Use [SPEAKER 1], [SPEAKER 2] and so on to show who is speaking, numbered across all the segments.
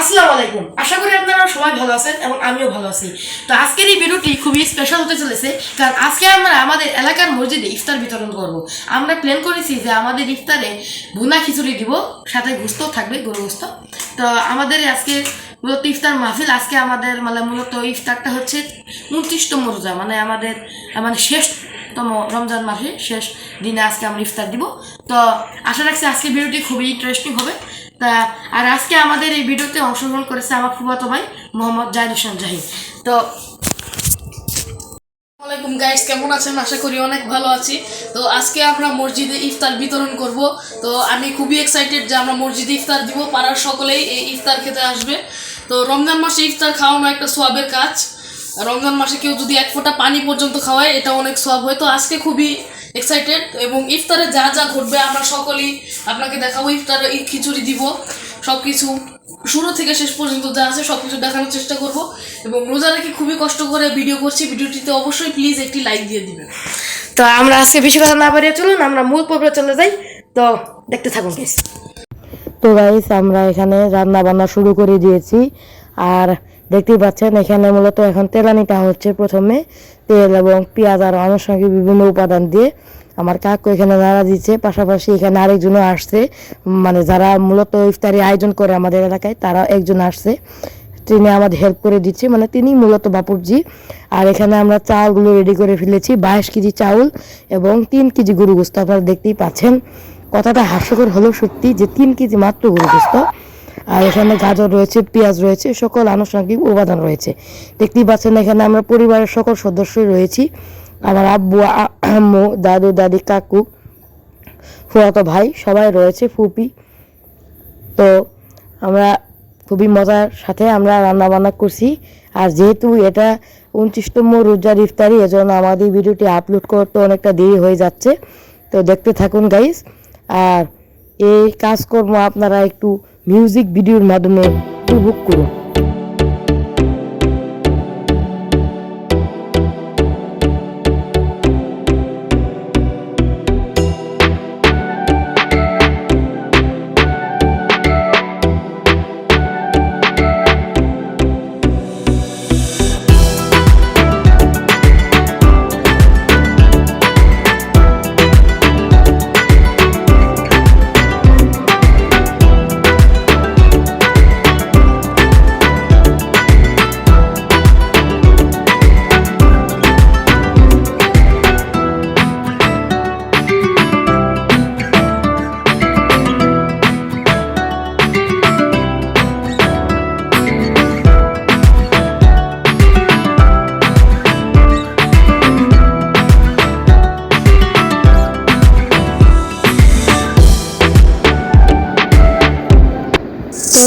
[SPEAKER 1] আসসালামু আলাইকুম। আশা করি আপনারা সবাই ভালো আছেন এবং আমিও ভালো আছি। তো আজকের এই ভিডিওটি খুবই স্পেশাল হতে চলেছে, কারণ আজকে আমরা আমাদের এলাকার মসজিদে ইফতার বিতরণ করব। আমরা প্ল্যান করেছি যে আমাদের ইফতারে ভুনা খিচুড়ি দিব, সাথে গুস্ত থাকবে গরু গুস্ত। তো আমাদের আজকে মূলত ইফতার মাহফিল, আজকে আমাদের মানে মূলত ইফতারটা হচ্ছে উনত্রিশতম রোজা মানে আমাদের মানে শেষতম রমজান মাসে শেষ দিনে আজকে আমরা ইফতার দিব। তো আশা রাখছি আজকে ভিডিওটি খুবই ইন্টারেস্টিং হবে। তা, আর আজকে আমাদের এই ভিডিওতে অংশগ্রহণ করেছে আমার ফুফাতো ভাই, মোহাম্মদ জাহিদ হোসেন জাহিদ। তো
[SPEAKER 2] আসসালামাইকুম গাইস কেমন আছেন? আশা করি অনেক ভালো আছি। তো আজকে আমরা মসজিদে ইফতার বিতরণ করব। তো আমি খুবই এক্সাইটেড যে আমরা মসজিদে ইফতার দিব। পাড়ার সকলেই এই ইফতার খেতে আসবে। তো রমজান মাসে ইফতার খাওয়ানো একটা সোয়াবের কাজ। রমজান মাসে কেউ যদি এক ফোঁটা পানি পর্যন্ত খাওয়ায় এটা অনেক সব হয়। তো আজকে খুবই এক্সাইটেড এবং ইফতারে যা যা ঘটবে আমরা সকলেই আপনাকে দেখাবো। ইফতারে ঈদ খিচুড়ি দিব সব কিছু শুরু থেকে শেষ পর্যন্ত যা আছে সব কিছু দেখানোর চেষ্টা করব এবং রোজা রেখে খুবই কষ্ট করে ভিডিও করছি। ভিডিওটিতে অবশ্যই প্লিজ একটি লাইক দিয়ে দিবেন।
[SPEAKER 1] তো আমরা আজকে বেশি কথা না পারিয়ে চলুন আমরা মূল পর্বে চলে যাই। তো দেখতে থাকুন প্লিজ
[SPEAKER 3] তো গাইস আমরা এখানে রান্না বান্না শুরু করে দিয়েছি। আর দেখতেই পাচ্ছেন, এখানে মূলত এখন তেলানিটা হচ্ছে প্রথমে। তেল এবং পেঁয়াজ আর আনুষঙ্গিক বিভিন্ন উপাদান দিয়ে আমার কাকু এখানে নাড়া দিচ্ছে। পাশাপাশি এখানে আরেকজনও আসছে। মানে যারা মূলত ইফতারি আয়োজন করে আমাদের এলাকায় তারা একজন আসছে। তিনি আমাদের হেল্প করে দিচ্ছে। মানে তিনি মূলত বাপুরজি। আর এখানে আমরা চাউলগুলো রেডি করে ফেলেছি। বাইশ কেজি চাউল এবং তিন কেজি গরু গোস্ত। আপনারা দেখতেই পাচ্ছেন। কথাটা হাস্যকর হলেও সত্যি যে তিন কেজি মাত্র গরু গোস্ত। আর এখানে গাজর রয়েছে, পেঁয়াজ রয়েছে, সকল আনুষঙ্গিক উপাদান রয়েছে। দেখতেই পাচ্ছেন এখানে আমরা পরিবারের সকল সদস্যই রয়েছি। আমার আব্বু আম্মু, দাদু, দাদি, কাকু, ফুয়াতো ভাই সবাই রয়েছে, ফুপি। তো আমরা খুবই মজার সাথে আমরা রান্না বান্না করছি। আর যেহেতু এটা উনত্রিশতম রোজার ইফতারি, এজন্য আমাদের ভিডিওটি আপলোড করতে অনেকটা দেরি হয়ে যাচ্ছে। তো দেখতে থাকুন গাইস আর এই কাজকর্ম আপনারা একটু মিউজিক ভিডিওর মাধ্যমে উপভোগ করুন।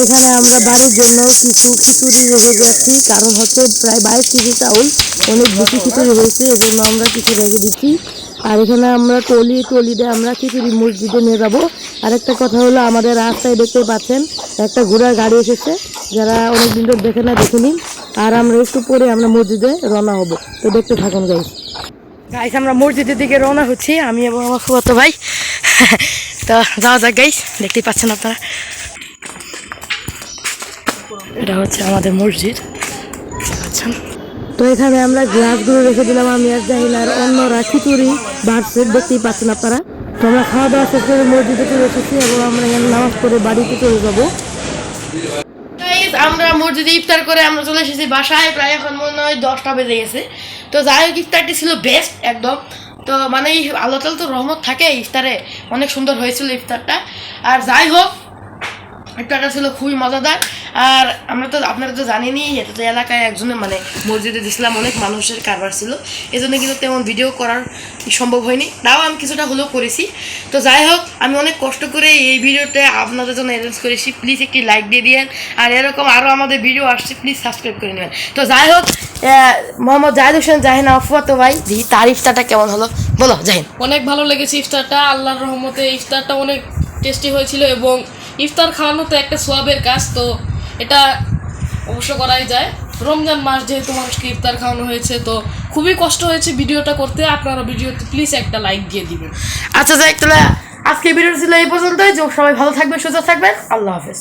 [SPEAKER 3] এখানে আমরা বাড়ির জন্য কিছু খিচুড়ি রেখে যাচ্ছি কারণ হচ্ছে প্রায় বাইশ কেজি চাউল, অনেক বেশি খিচুড়ি হয়েছে, এজন্য আমরা কিছু রেখে দিচ্ছি। আর এখানে আমরা টলি, টলিতে আমরা খিচুড়ি মসজিদে নিয়ে যাব। আর একটা কথা হলো, আমাদের রাস্তায় দেখতে পাচ্ছেন, একটা ঘোড়ার গাড়ি এসেছে। যারা অনেক দিন ধরে দেখে না, দেখে নিন। আর আমরা একটু পরে আমরা মসজিদে রওনা হব। তো দেখতে থাকুন গাইস
[SPEAKER 1] গাইস আমরা মসজিদের দিকে রওনা হচ্ছি। আমি এবং আমার ফুফাতো ভাই। তো যাওয়া যাক গাইস দেখতেই পাচ্ছেন আপনারা। এটা হচ্ছে আমাদের মসজিদ। দেখতে
[SPEAKER 3] তো এখানে আমরা গ্লাসগুলো রেখে দিলাম আমি আর জাহিন আর অন্যরা খিচুড়ি বাড়ছে দেখতেই পাচ্ছেন আপনারা। তো আমরা খাওয়া দাওয়া শেষ করে মসজিদে চলে এসেছি এবং আমরা এখানে নামাজ পড়ে বাড়িতে চলে যাব।
[SPEAKER 1] আমরা মসজিদে ইফতার করে আমরা চলে এসেছি বাসায় প্রায় এখন মনে হয় দশটা বেজে গেছে। তো যাই হোক ইফতারটি ছিল বেস্ট একদম। তো মানে এই আল্লাহ তালা তো রহমত থাকে ইফতারে। অনেক সুন্দর হয়েছিল ইফতারটা। আর যাই হোক ইফতারটা ছিল, খুবই মজাদার। আর আমরা তো, আপনারা তো জানেনই, এটা তো এলাকায় একজনের মানে মসজিদে দিছিলাম, অনেক মানুষের কারবার ছিল। এই জন্য কিন্তু তেমন ভিডিও করার সম্ভব হয়নি। তাও আমি কিছুটা হলেও করেছি। তো যাই হোক, আমি অনেক কষ্ট করে এই ভিডিওটা আপনাদের জন্য অ্যারেঞ্জ করেছি। প্লিজ একটি লাইক দিয়ে দিয়েন। আর এরকম আরও আমাদের ভিডিও আসছে প্লিজ সাবস্ক্রাইব করে নেবেন। তো যাই হোক মোহাম্মদ জাহিদ হোসেন জাহিন আফুয়াতো ভাই দেখি তার ইফতারটা কেমন হলো? বলো জাহিন
[SPEAKER 2] অনেক ভালো লেগেছে ইফতারটা, আল্লাহর রহমতে ইফতারটা অনেক টেস্টি হয়েছিল এবং ইফতার খাওয়ানো তো একটা সোয়াবের কাজ, তো এটা অবশ্য করাই যায়। রমজান মাস যেহেতু মানুষকে ইফতার খাওয়ানো হয়েছে, তো খুবই কষ্ট হয়েছে ভিডিওটা করতে। আপনারা ভিডিওতে প্লিজ একটা লাইক দিয়ে দিবেন।
[SPEAKER 1] আচ্ছা যাই তাহলে আজকে ভিডিও ছিল এই পর্যন্তই। সবাই ভালো থাকবেন, সুস্থ থাকবেন। আল্লাহ হাফেজ।